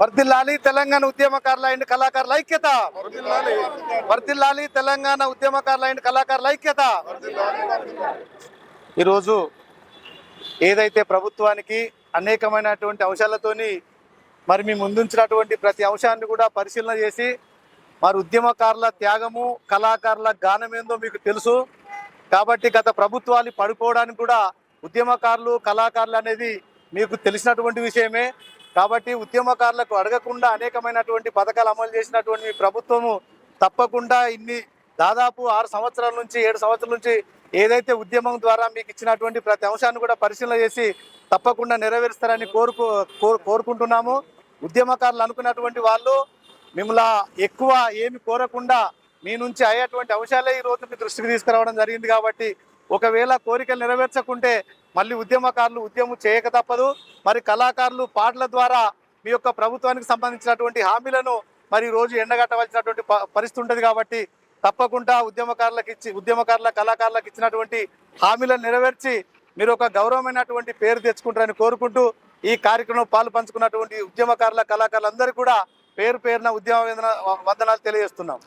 వర్దిల్లాలి తెలంగాణ ఉద్యమకారుల అండ్ కళాకారుల ఐక్యత. వర్దిల్లాలి. తెలంగాణ ఉద్యమకారుల అండ్ కళాకారుల ఐక్యత. ఈరోజు ఏదైతే ప్రభుత్వానికి అనేకమైనటువంటి అంశాలతోని మరి మీ ముందుంచినటువంటి ప్రతి అంశాన్ని కూడా పరిశీలన చేసి మరి ఉద్యమకారుల త్యాగము కళాకారుల గానం ఏందో మీకు తెలుసు. కాబట్టి గత ప్రభుత్వాలు పడుకోవడానికి కూడా ఉద్యమకారులు కళాకారులు అనేది మీకు తెలిసినటువంటి విషయమే. కాబట్టి ఉద్యమకారులకు అడగకుండా అనేకమైనటువంటి పథకాలు అమలు చేసినటువంటి మీ ప్రభుత్వము తప్పకుండా ఇన్ని దాదాపు ఆరు సంవత్సరాల నుంచి ఏడు సంవత్సరాల నుంచి ఏదైతే ఉద్యమం ద్వారా మీకు ఇచ్చినటువంటి ప్రతి అంశాన్ని కూడా పరిశీలన చేసి తప్పకుండా నెరవేరుస్తారని కోరుకు కోరుకుంటున్నాము. ఉద్యమకారులు అనుకున్నటువంటి వాళ్ళు మిమ్మల్ని ఎక్కువ ఏమి కోరకుండా మీ నుంచి అయ్యేటువంటి అంశాలే ఈ రోజు మీ దృష్టికి తీసుకురావడం జరిగింది కాబట్టి ఒకవేళ కోరికలు నెరవేర్చకుంటే మళ్ళీ ఉద్యమకారులు ఉద్యమం చేయక తప్పదు. మరి కళాకారులు పాటల ద్వారా మీ యొక్క ప్రభుత్వానికి సంబంధించినటువంటి హామీలను మరి రోజు ఎండగట్టవలసినటువంటి ప- పరిస్థితి ఉంటుంది కాబట్టి తప్పకుండా ఉద్యమకారులకు ఇచ్చి ఉద్యమకారుల కళాకారులకు ఇచ్చినటువంటి హామీలను నెరవేర్చి మీరు ఒక గౌరవమైనటువంటి పేరు తెచ్చుకుంటారని కోరుకుంటూ ఈ కార్యక్రమం పాలు పంచుకున్నటువంటి ఉద్యమకారుల కళాకారులందరూ కూడా పేరు పేరున ఉద్యమ వందనాలు తెలియజేస్తున్నాం.